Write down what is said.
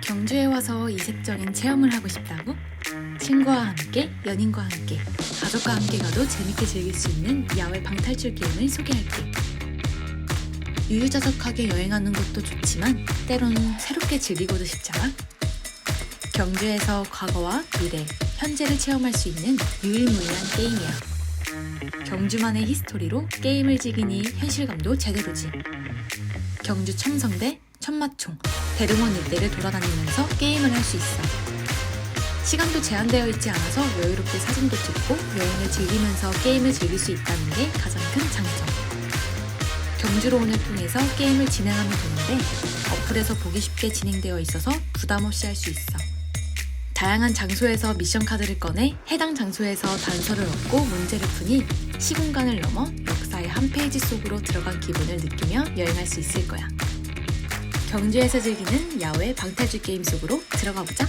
경주에 와서 이색적인 체험을 하고 싶다고? 친구와 함께, 연인과 함께, 가족과 함께 가도 재밌게 즐길 수 있는 야외 방탈출 게임을 소개할게. 유유자적하게 여행하는 것도 좋지만 때로는 새롭게 즐기고도 싶잖아. 경주에서 과거와 미래, 현재를 체험할 수 있는 유일무이한 게임이야. 경주만의 히스토리로 게임을 즐기니 현실감도 제대로지. 경주 첨성대, 천마총, 대릉원 일대를 돌아다니면서 게임을 할 수 있어. 시간도 제한되어 있지 않아서 여유롭게 사진도 찍고 여행을 즐기면서 게임을 즐길 수 있다는 게 가장 큰 장점. 경주로온을 통해서 게임을 진행하면 되는데 어플에서 보기 쉽게 진행되어 있어서 부담 없이 할 수 있어. 다양한 장소에서 미션 카드를 꺼내 해당 장소에서 단서를 얻고 문제를 푸니 시공간을 넘어 역사의 한 페이지 속으로 들어간 기분을 느끼며 여행할 수 있을 거야. 경주에서 즐기는 야외 방탈출 게임 속으로 들어가 보자.